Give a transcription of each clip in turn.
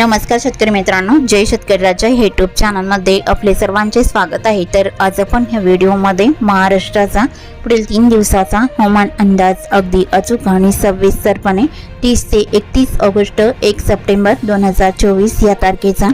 नमस्कार शेतकरी मित्रांनो जय शेतकरी राजा हे यूट्यूब चॅनलमध्ये आपले सर्वांचे स्वागत आहे. तर आज आपण ह्या व्हिडिओमध्ये महाराष्ट्राचा पुढील तीन दिवसाचा हवामान अंदाज अगदी अचूक आणि सविस्तरपणे तीस ते एकतीस ऑगस्ट एक सप्टेंबर दोन हजार चोवीस या तारखेचा.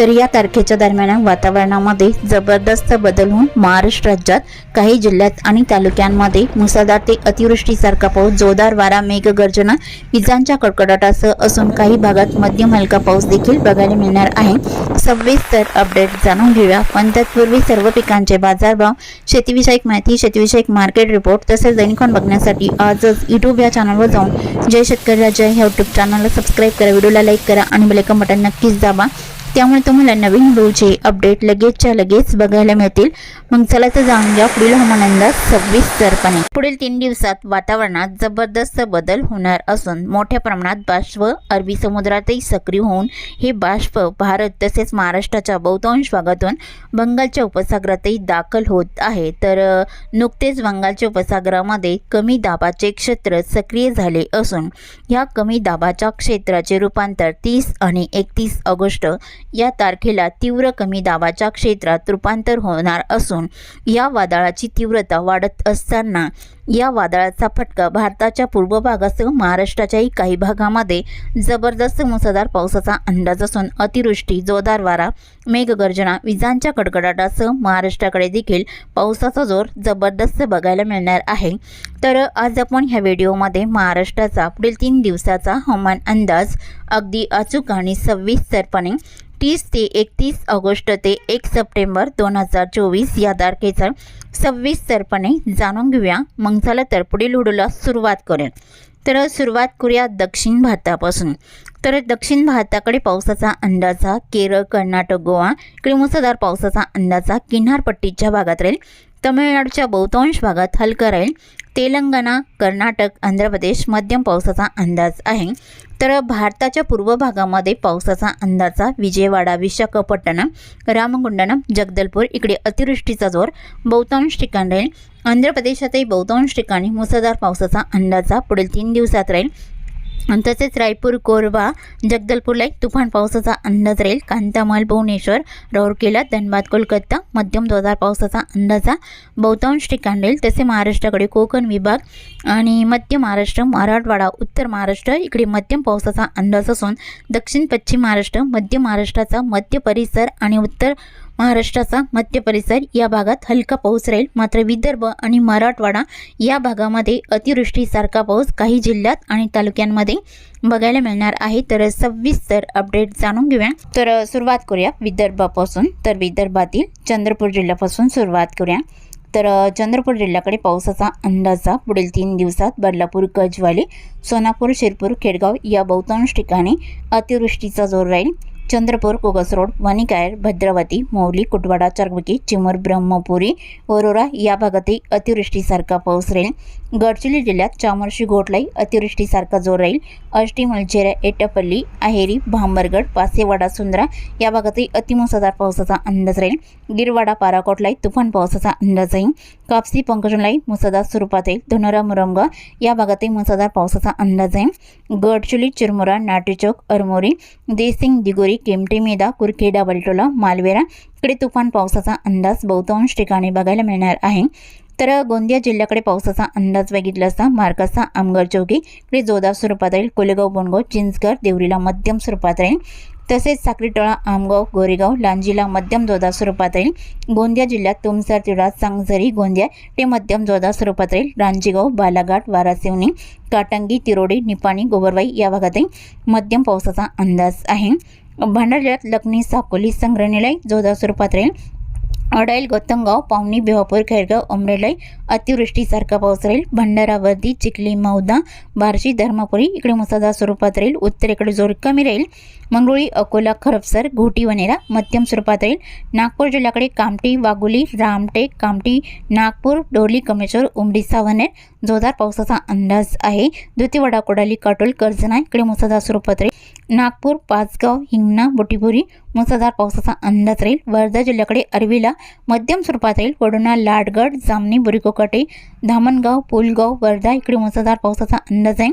तर या तारखेच्या दरम्यान वातावरणामध्ये जबरदस्त बदल होऊन महाराष्ट्र राज्यात काही जिल्ह्यात आणि तालुक्यांमध्ये मुसळधार ते अतिवृष्टीसारखा पाऊस जोरदार वारा मेघगर्जना विजांच्या कडकडाटासह असून काही भागात मध्यम हलका पाऊस देखील बघायला मिळणार आहे. सविस्तर अपडेट जाणून घेऊया. पण तत्पूर्वी सर्व पिकांचे बाजारभाव शेतीविषयक माहिती शेतीविषयक मार्केट रिपोर्ट तसेच दैनिकॉन बघण्यासाठी आजच यूट्यूब या चॅनलवर जाऊन जय शेतकरी राज्य ह्या यूट्यूब चॅनलला सबस्क्राईब करा व्हिडिओला लाईक करा आणि बेलेकन बटन नक्कीच दाबा. त्यामुळे तुम्हाला नवीन व्हिडिओचे अपडेट लगेचच्या लगेच बघायला मिळतील. मग चला तर जाऊन घ्या पुढील हवामान अंदाज सविस्तरपणे. पुढील तीन दिवसात वातावरणात जबरदस्त बदल होणार असून मोठ्या प्रमाणात बाष्प अरबी समुद्रातही सक्रिय होऊन हे बाष्प भारत तसेच महाराष्ट्राच्या बहुतांश भागातून बंगालच्या उपसागरातही दाखल होत आहे. तर नुकतेच बंगालच्या उपसागरामध्ये कमी दाबाचे क्षेत्र सक्रिय झाले असून ह्या कमी दाबाच्या क्षेत्राचे रूपांतर तीस आणि एकतीस ऑगस्ट या तारखेला तीव्र कमी दाबाच्या क्षेत्रात रूपांतर होणार असून या वादळाची तीव्रता वाढत असताना या वादळाचा फटका भारताच्या पूर्व भागासह महाराष्ट्राच्याही काही भागामध्ये जबरदस्त मुसळधार पावसाचा अंदाज असून अतिवृष्टी जोरदार वारा मेघगर्जना विजांच्या कडकडाटासह महाराष्ट्राकडे देखील पावसाचा जोर जबरदस्त बघायला मिळणार आहे. तर आज आपण ह्या व्हिडिओमध्ये महाराष्ट्राचा पुढील तीन दिवसाचा हवामान अंदाज अगदी अचूक आणि सविस्तरपणे तीस ते एकतीस ऑगस्ट ते एक सप्टेंबर दोन हजार चोवीस या तारखेचा सविस्तरपणे जाणून घेऊया. मग झालं तर पुढील व्हिडिओला सुरुवात करूया. तर सुरुवात करूया दक्षिण भारतापासून. तर दक्षिण भारताकडे पावसाचा अंदाजा केरळ कर्नाटक गोवा इकडे मुसळधार पावसाचा अंदाजा किनारपट्टीच्या भागात राहील. तमिळनाडूच्या बहुतांश भागात हलका राहील तेलंगणा कर्नाटक आंध्र प्रदेश मध्यम पावसाचा अंदाज आहे. तर भारताच्या पूर्व भागामध्ये पावसाचा अंदाजा विजयवाडा विशाखापट्टणम रामगुंडनम जगदलपूर इकडे अतिवृष्टीचा जोर बहुतांश ठिकाण राहील. आंध्र प्रदेशातही बहुतांश ठिकाणी मुसळधार पावसाचा अंदाजा पुढील तीन दिवसात राहील. आणि तसेच रायपूर कोरबा जगदलपूरला एक तुफान पावसाचा अंदाज राहील. कांतामल भुवनेश्वर राऊरकेला धनबाद कोलकाता मध्यम जोरदार पावसाचा अंदाजा बहुतांश ठिकाण राहील. तसे महाराष्ट्राकडे कोकण विभाग आणि मध्य महाराष्ट्र मराठवाडा उत्तर महाराष्ट्र इकडे मध्यम पावसाचा अंदाज असून दक्षिण पश्चिम महाराष्ट्र मध्य महाराष्ट्राचा मध्य परिसर आणि उत्तर महाराष्ट्राचा मध्य परिसर या भागात हलका पाऊस राहील. मात्र विदर्भ आणि मराठवाडा या भागामध्ये अतिवृष्टीसारखा पाऊस काही जिल्ह्यात आणि तालुक्यांमध्ये बघायला मिळणार आहे. तर सविस्तर अपडेट जाणून घेऊया. तर सुरुवात करूया विदर्भापासून. तर विदर्भातील चंद्रपूर जिल्ह्यापासून सुरुवात करूया. तर चंद्रपूर जिल्ह्याकडे पावसाचा अंदाजा पुढील तीन दिवसात बदलापूर गजवाले सोनापूर शिरपूर खेडगाव या बहुतांश ठिकाणी अतिवृष्टीचा जोर राहील. चंद्रपूर कोगसरोड वणिकायर भद्रावती मौली कुटवाडा चारबुकी चिमूर ब्रह्मपुरी ओरोरा या भागातही अतिवृष्टीसारखा पाऊस राहील. गडचिरोली जिल्ह्यात चामोर्शी घोटलाई अतिवृष्टीसारखा जोर राहील. अष्टी मलचेरा एटापल्ली अहेरी भांबरगड पासेवाडा सुंदरा या भागातही अतिमुसळधार पावसाचा अंदाज राहील. गिरवाडा पाराकोटलाई तुफान पावसाचा अंदाज आहे कापसी पंकजलाई मुसळधार स्वरूपात येईल. धनोरा मुरमगा या भागातही मुसळधार पावसाचा अंदाज आहे गडचिरोली चिरमुरा नाटेचौक अरमोरी देसिंग दिगोरी केमटे मेदा कुरखेडा बलटोला मालवेरा इकडे तुफान पावसाचा अंदाज बहुतांश ठिकाणी बघायला मिळणार आहे. तर गोंदिया जिल्ह्याकडे पावसाचा अंदाज बघितला असता मार्कासा आमगर चौकी इकडे जोरदार स्वरूपात राहील. कोलेगाव बोणगाव चिंचगड देवरीला मध्यम स्वरूपात राहील. तसेच साक्रीटोळा आमगाव गोरेगाव लांजीला मध्यम जोरदार स्वरूपात राहील. गोंदिया जिल्ह्यात तुमसर तिळा सांगझरी गोंदिया ते मध्यम जोरदार स्वरूपात राहील. रांजीगाव बालाघाट वारासिवनी काटंगी तिरोडी निपाणी गोबरवाई या भागातही मध्यम पावसाचा अंदाज आहे. भंडारा जिल्ह्यात लखनी साकोली संग्रहालय जोधा स्वरूपात राहील. अडाईल गौतमगाव पावनी बेवापूर खैरगाव अमरेलाई अतिवृष्टीसारखा पाऊस राहील. भंडारावर्दी चिखली मौदा बार्शी धर्मापुरी इकडे मुसळधार स्वरूपात राहील. उत्तरेकडे जोर कमी राहील. मंगरुळी अकोला खरपसर घोटी वनेरा मध्यम स्वरूपात राहील. नागपूर जिल्ह्याकडे कामटी वाघोली रामटेक कामटी नागपूर डोली कमेश्वर उमडी सावनेर. जोरदार पावसाचा अंदाज आहे. द्वितीयवाडा कोडाली काटोल कर्जना इकडे मुसळधार स्वरूपात राहील. नागपूर पाचगाव हिंगणा बोटीपुरी मुसळधार पावसाचा अंदाज राहील. वर्धा जिल्ह्याकडे अरवीला मध्यम स्वरूपात राहील. वडोणा लाडगड जामणी बुरिकोकाटे धामणगाव पुलगाव वर्धा इकडे मुसळधार पावसाचा अंदाज आहे.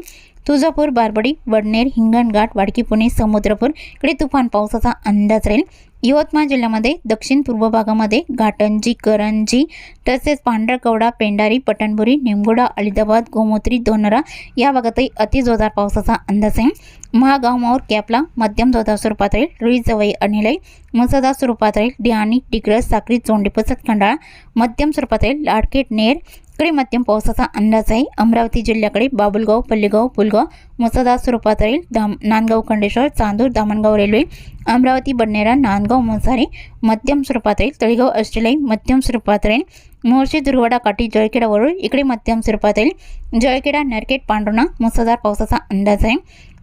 तुळजापूर बारबडी वडनेर हिंगणघाट वाडकी पुणे समुद्रपूर इकडे तुफान पावसाचा अंदाज राहील. यवतमाळ जिल्ह्यामध्ये दक्षिण पूर्व भागामध्ये घाटंजी करंजी तसेच पांढरकवडा पेंडारी पटणबुरी निमगुडा अलिदाबाद गोमोत्री दोनरा या भागातही अतिजोरदार पावसाचा अंदाज आहे. महागाव माऊर कॅपला मध्यम जोरदार स्वरूपात राहील. रुई जवई अनिलय मुसळधार स्वरूपात राहील. डिहाणी डिग्रस साक्री चोंडी पसत खंडाळा मध्यम स्वरूपात राहील. लाडकेट नेर इकडे मध्यम पावसाचा अंदाज आहे. अमरावती जिल्ह्याकडे बाबुलगाव पल्लेगाव पुलगाव मुसळधार स्वरूपात राहील. दाम नांदगाव खंडेश्वर चांदूर दामणगाव रेल्वे अमरावती बडनेरा नांदगाव मोसारी मध्यम स्वरूपात राहील. तळेगाव अष्टलाई मध्यम स्वरूपात राहील. मोर्शी दुर्वाडा काठी जळखेडा वरुळ इकडे मध्यम स्वरूपात राहील. जळखेडा नरकेट पांडुणा मुसळधार पावसाचा अंदाज आहे.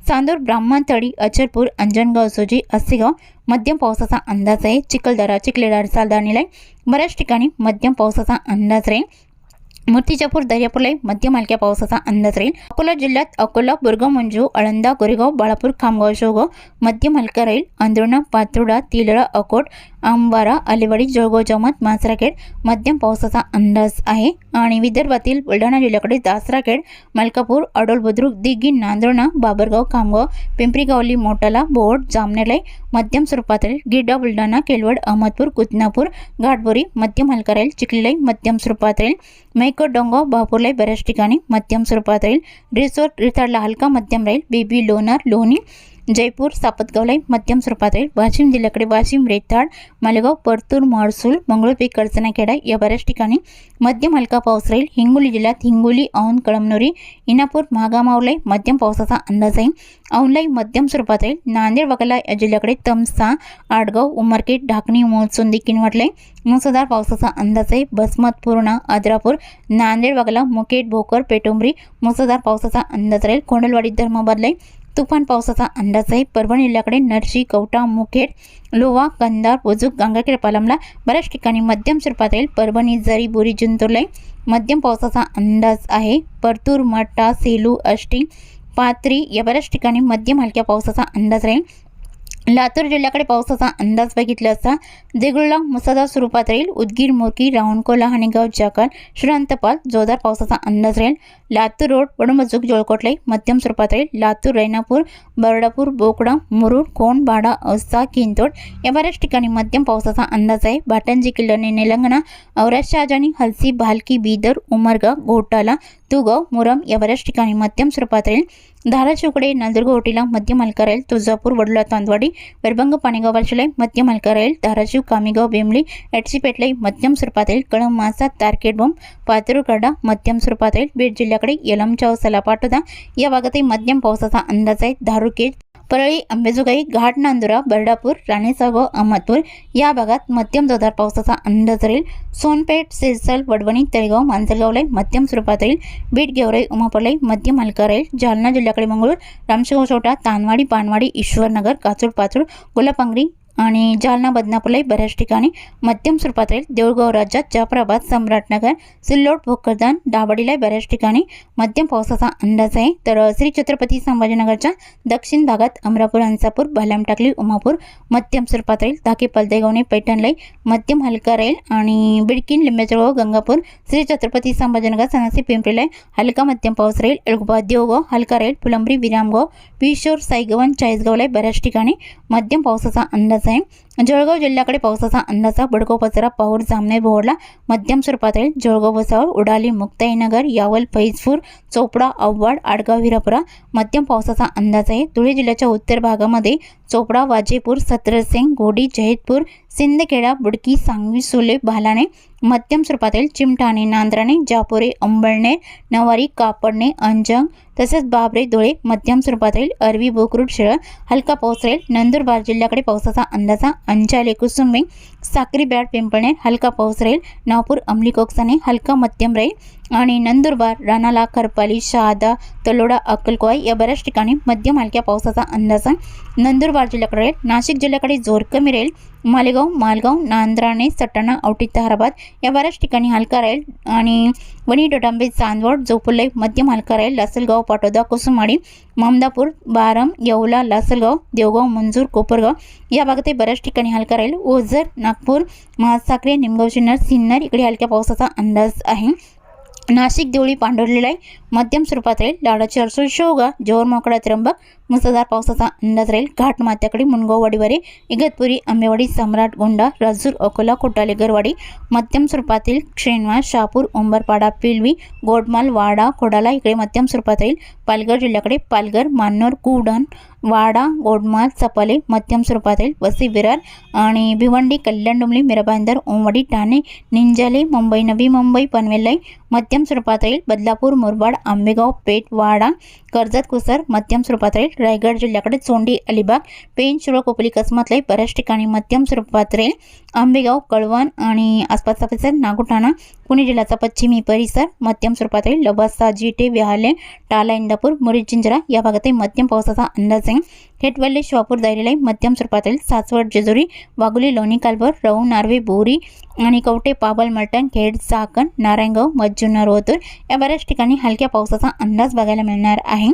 चांदूर ब्राह्मणतळी अचलपूर अंजनगाव सोजी अस्सेगाव मध्यम पावसाचा अंदाज आहे. चिखलदरा चिखलेदार सालदानीला बऱ्याच ठिकाणी मध्यम पावसाचा अंदाज राहील. मूर्तिजापूर दर्यापूरला मध्यम हलक्या पावसाचा अंदाज राहील. अकोला जिल्ह्यात अकोला बुरगाव मंजू आळंदा गोरेगाव बाळापूर खामगाव शोगाव मध्यम हलका राहील. अंदुणा पातुडा तिलळा अकोट अंबारा अलिवाडी जळगाव जमत मांसराखेड मध्यम पावसाचा अंदाज आहे. आणि विदर्भातील बुलढाणा जिल्ह्याकडे दासराखेड मलकापूर अडोल बुद्रुक दिघी नांदुर्णा बाबरगाव खामगाव पिंपरीगावली मोटाला बोट जामनेलाई मध्यम स्वरूपातील राहील बुलढाणा केलवड अहमदपूर कुतनापूर घाटबोरी मध्यम हलका राहील चिखलीलाई मध्यम स्वरूपात राहील मैकोट डोंगाव बहापूरलाई बऱ्याच ठिकाणी मध्यम स्वरूपात राहील रिसोर्ट रिथाडला हलका मध्यम राहील बेबी लोणार लोणी जयपूर सापतगावलाई मध्यम स्वरूपात राहील. वाशिम जिल्ह्याकडे वाशिम रेताड मालेगाव परतूर महसूल मंगळूरपीक करचनाखेडा या बऱ्याच ठिकाणी मध्यम हलका पाऊस राहील. हिंगोली जिल्ह्यात हिंगोली औंध कळमनुरी इनापूर महागामावलाई मध्यम पावसाचा अंदाज आहे. औंधलाई मध्यम स्वरूपात राहील. नांदेड वगळा या जिल्ह्याकडे तमसा आडगाव उमरखेड ढाकणी मोलसुंदी किनवटले मुसळधार पावसाचा अंदाज आहे. बसमत पूर्णा आद्रापूर नांदेड वगळा मुकेट भोकर पेटुंबरी मुसळधार पावसाचा अंदाज राहील. कोंडलवाडी धर्माबादलाई तुफान पावसाचा अंदाज आहे परभणी जिल्ह्याकडे नरशी कवटा मुखेड लोवा कंदार बुजुक गंगाखेड पालमला बऱ्याच ठिकाणी मध्यम स्वरूपात राहील परभणी जरी बोरी जिंतूरलाई मध्यम पावसाचा अंदाज आहे. परतूर मट्टा सेलू अष्टी पात्री या बऱ्याच ठिकाणी मध्यम हलक्या पावसाचा अंदाज राहील. लातूर जिल्ह्याकडे पावसाचा अंदाज बघितला असता देगुळला मुसळधार स्वरूपात राहील. उदगीर मोरकी रावणकोला हाणेगाव जाकाल श्रीअंतपाल जोरदार पावसाचा अंदाज राहील. लातूर रोड वडमजूक जोळकोटलाई मध्यम स्वरूपात राहील. लातूर रैनापूर बर्डापूर बोकडा मुरुड कोण बाडा औसा किंतोड या बऱ्याच ठिकाणी मध्यम पावसाचा अंदाज आहे. भाटंजी किल्ल्याने निलंगणा औराज शहाजानी हलसी भालकी बीदर उमरगा घोटाला तुगाव मुरम या बऱ्याच ठिकाणी मध्यम स्वरूपात राहील. धारा चोकडे नांदुरगोटीला मध्यम हलका राहील तुळजापूर वडोला तांदवाडी वेरबंग पाणेगाव वाशिलाई मध्यम हलका राहील धाराशिव कामेगाव बेंबली एटसीपेटलाई मध्यम स्वरूपात येईल कळम मासा तारकेट बोंब पातुरकडा मध्यम स्वरूपात येईल बीड जिल्ह्याकडे यलमचाव सलापाटोदा या भागातही मध्यम पावसाचा अंदाज आहे. धारुकेज परळी अंबेजोगाई घाट नांदुरा बर्डापूर व अहमदपूर या भागात मध्यम जोरदार पावसाचा अंदाज राहील सोनपेठ सिरसल वडवणी तळेगाव मांजरगावलाई मध्यम स्वरूपात राहील. बीड गेवराई उमापरलाई मध्यम हलका राहील. जालना जिल्ह्याकडे मंगळूर रामशेगाव छोटा तानवाडी पानवाडी ईश्वरनगर काचूड पाचूड गोलापांगरी आणि जालना बदनापूरलाही बऱ्याच ठिकाणी मध्यम स्वरूपात राहील देऊळगाव राज्यात जाफराबाद सम्राटनगर सिल्लोड भोकरदान दाबडीला बऱ्याच ठिकाणी मध्यम पावसाचा अंदाज आहे. तर श्री छत्रपती संभाजीनगरच्या दक्षिण भागात अमरापूर हंसापूर भालाम टाकली उमापूर मध्यम स्वरूपात राहील धाके पलदेगावने पैठणलाई मध्यम हलका राहील आणि बिडकीन लिंबेजळगाव गंगापूर श्री छत्रपती संभाजीनगर सनासी पिंपरीलाई हलका मध्यम पाऊस राहील एळगोबा देवगाव हलका राहील फुलंब्री विरामगाव पिशोर साईगवन चाळीसगावला बऱ्याच ठिकाणी मध्यम पावसाचा अंदाज आहे जळगाव जिल्ह्याकडे पावसाचा अंदाजा बडगाव पचरा पाहूर जामने बोहडला मध्यम स्वरूपात राहील जळगाव भुसावळ उडाली मुक्ताईनगर यावल फैजपूर चोपडा आव्हाड आडगाव हिरापुरा मध्यम पावसाचा अंदाज आहे. धुळे जिल्ह्याच्या उत्तर भागामध्ये चोपडा वाजेपूर सत्रसिंग घोडी जयतपूर सिंदखेडा बुडकी सांगवी सुले भालाणे. मध्यम स्वरूपात राहील चिमठाणे नांद्राणे जापोरे अंबळणे नवारी कापडणे अंजंग तसेच बाबरे धुळे मध्यम स्वरूपात राहील अरवी बोकरूड शिळ हलका पाऊस राहील. नंदुरबार जिल्ह्याकडे पावसाचा अंदाजा अंचाले कुसुंबे साक्री बॅड हलका पाऊस राहील. नागपूर अमली कोकसाने हलका मध्यम राहील. आणि नंदुरबार राणाला करपाली शहादा तलोडा अक्कलकोवाई या बऱ्याच ठिकाणी मध्यम हलक्या पावसाचा अंदाज आहे. नंदुरबार जिल्ह्याकडे राहील नाशिक जिल्ह्याकडे जोर कमी राहील मालेगाव मालगाव नांद्राणे सटाणा औटी ताराबाद या बऱ्याच ठिकाणी हलका राहील आणि वणी डोटांबे चांदवड जोपुल्ले मध्यम हलका राहील. लासलगाव पाटोदा कुसुमाडी ममदापूर बारम येवला लासलगाव देवगाव मंजूर कोपरगाव या भागातही बऱ्याच ठिकाणी हलका राहील. ओझर नागपूर महासाखरे निमगाव सिन्नर सिन्नर इकडे हलक्या पावसाचा अंदाज आहे. नाशिक देवळी पांढरलेला मध्यम स्वरूपात राहील. लाडाची अडचण शेवगा जोर मोकळा त्र्यंबक मुसळधार पावसाचा अंदाज राहील. घाट मात्याकडे मुनगाव इगतपुरी आंबेवाडी सम्राट गोंडा राजूर अकोला कोटाले गरवाडी मध्यम स्वरूपातील क्षेणवा शहापूर उंबरपाडा पिलवी गोडमाल वाडा खोडाला इकडे मध्यम स्वरूपात राहील. पालघर जिल्ह्याकडे पालघर मान्नोर कुडण वाडा गोडमाल चपाले मध्यम स्वरूपातील वसी विरार आणि भिवंडी कल्याण डोंबली मिराबांदर ओंवडी ठाणे निंजाले मुंबई नवी मुंबई पनवेलई मध्यम स्वरूपात राहील बदलापूर मुरबाड आंबेगाव पेठ वाडा कर्जत कुसर मध्यम स्वरूपात राहील रायगड जिल्ह्याकडे चोंडी अलिबाग पेन शिरोळ कोपली कसमतलाई बऱ्याच ठिकाणी मध्यम स्वरूपात राहील आंबेगाव कळवण आणि आसपासचा परिसर नागोठाणा पुणे जिल्ह्याचा पश्चिमी परिसर मध्यम स्वरूपात राहील लबासा जिटे विहाले टाला इंदापूर मुरी जिंजरा या भागातही मध्यम पावसाचा अंदाज आहे हेटवल्ले शिवापूर दायरेलाई मध्यम स्वरूपातील सासवड जेजुरी वाघोली लोणी कालभर रऊ नार्वे बोरी आणि कवटे पाबल मलटण खेड चाकण नारायणगाव मज्जुन्नर ओतूर या बऱ्याच ठिकाणी हलक्या पावसाचा अंदाज बघायला मिळणार आहे.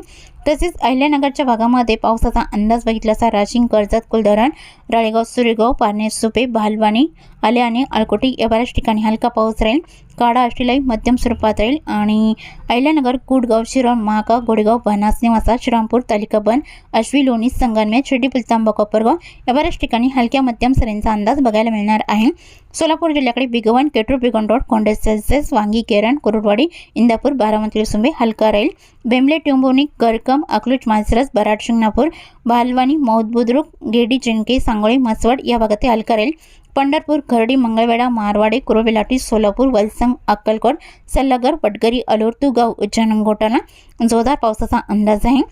तसेच अहिल्यानगरच्या भागामध्ये पावसाचा अंदाज बघितला असा राशिंग कर्जत कुलधरण राळेगाव सुरेगाव पारणे सुपे भालवाणी आले आणि अळकोटी या बऱ्याच ठिकाणी हलका पाऊस राहील. काडा आष्टीलाही मध्यम स्वरूपात राहील आणि अहिल्यानगर कुडगाव शिरोळ महागाव गोडेगाव बनास निवासा श्रीरामपूर तालिका बन अश्वी लोणी संगनमेर शिर्डी पुलतांबा कोपरगाव या बऱ्याच ठिकाणी हलक्या मध्यम सरींचा अंदाज बघायला मिळणार आहे. सोलापूर जिल्ह्याकडे बिगवन केटूर बिगन रोड कोंडेसेस वांगी केरण कुरुडवाडी इंदापूर बारामती सुंबे हलका राहील बेंबले टिंबोनी करकम अकलूज मानसरस बराड शिंगणापूर बालवानी मौद बुद्रुक गेडी चिंके सांगोळी मसवड या भागात हलका राहील पंढरपूर खर्डी मंगळवेढा मारवाडी कुरोबेलाटी सोलापूर वलसंग अक्कलकोट सल्लागर पटगरी अलोर तुगाव उज्जैन जोरदार पावसाचा अंदाज आहे.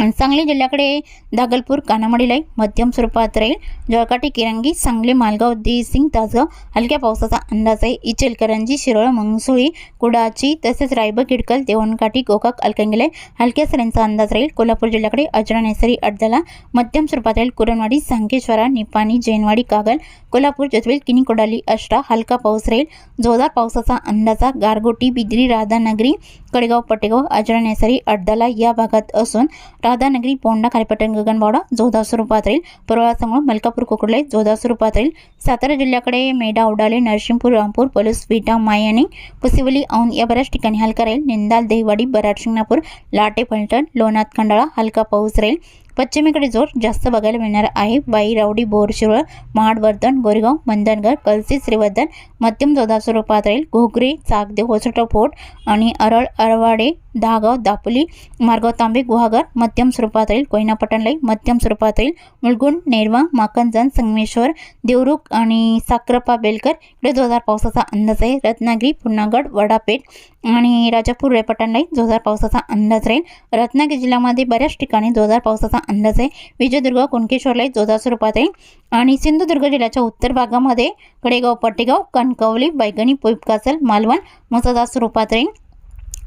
आणि सांगली जिल्ह्याकडे दागलपूर कानामडीलाई मध्यम स्वरूपात राहील. जळकाटी किरंगी सांगली मालगाव देसिंग तासगाव हलक्या पावसाचा अंदाज आहे. इचलकरंजी शिरोळ मंगसुळी कुडाची तसेच रायब किडकल देवणकाठी गोकाक अलकंगिलाई हलक्या सरींचा अंदाज राहील. कोल्हापूर जिल्ह्याकडे अजरा नेसरी अडदला मध्यम स्वरूपात राहील. कुरणवाडी सांकेश्वरा निपाणी जैनवाडी कागल कोल्हापूर जतवेल किनी कोडाली अष्टा हलका पाऊस राहील. जोरदार पावसाचा अंदाजा गारगोटी बिद्री राधानगरी कडेगाव पटेगाव अजरा नेसारी अड्डाला या भागात असून राधानगरी पोंडा खालीपटण गगनबावडा जोधा स्वरूपात राहील परवाळा समोर मलकापूर कोकडलाई जोधा स्वरूपात राहील सातारा जिल्ह्याकडे मेढा उडाले नरसिंहपूर रामपूर पलूस विटा मायानी कुसिवली औंध या बऱ्याच ठिकाणी हलका राहील. निंदाल देहवाडी बराड शिंगणापूर लाटे फलटण लोणात खंडाळा हलका पाऊस राहील. पश्चिमेकडे जोर जास्त बघायला मिळणार आहे. बाई रावडी बोरशिरोळ महाडवर्धन गोरेगाव मंदनगर कलसी श्रीवर्धन मध्यम जोधा स्वरूपात राहील घोगरे चाकदेव होसटो फोर्ट आणि अरळ अरवाडे दहागाव दापोली मार्गाव तांबे गुहागर मध्यम स्वरूपात राहील मध्यम स्वरूपात राहील मुलगुण नेरवा माकंजन संगमेश्वर देवरुख आणि साक्रपा बेलकर इकडे जोरदार पावसाचा अंदाज आहे रत्नागिरी पुन्हागड वडापेठ आणि राजापूर रेपटणलाई जोरदार पावसाचा अंदाज राहील रत्नागिरी जिल्ह्यामध्ये बऱ्याच ठिकाणी जोरदार पावसाचा अंदाज आहे विजयदुर्ग कुणकेश्वरलाई जोरदार स्वरूपात राहील आणि सिंधुदुर्ग जिल्ह्याच्या उत्तर भागामध्ये कडेगाव पटेगाव कणकवली बैगणी पोपकासल मालवण मुसळधार स्वरूपात राहील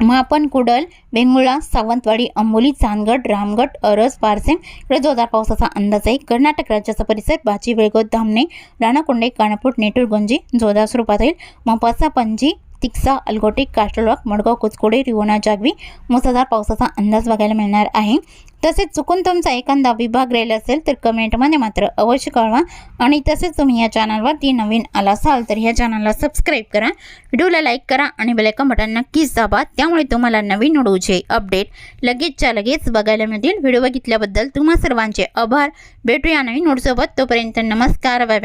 मापन कुडल वेंगुळा सावंतवाडी अंबोली चांदगड रामगड अरस पारसेम इकडे जोरदार पावसाचा अंदाज आहे कर्नाटक राज्याचा परिसर बाची वेळगोद धामणे राणाकुंडे कानापूर नेटूर गुंजी जोरदार स्वरूपात येईल. मोपासा पणजी तिक्सा अलगोटे काष्टलवाक मडगाव कुचकोडे रिवोना जागवी मुसळधार पावसाचा अंदाज बघायला मिळणार आहे. तसेच चुकून तुमचा एखादा विभाग राहिला असेल तर कमेंटमध्ये मात्र अवश्य कळवा. आणि तसेच तुम्ही या चॅनलवरती नवीन आला असाल तर ह्या चॅनलला सबस्क्राईब करा. व्हिडिओला लाईक करा आणि बेलायकन बटन नक्कीच दाबा. त्यामुळे तुम्हाला नवीन व्हिडिओचे अपडेट लगेचच्या लगेच बघायला मिळतील. व्हिडिओ बघितल्याबद्दल तुम्हा सर्वांचे आभार. भेटूया नवीन नोटसोबत तोपर्यंत नमस्कार. बाय.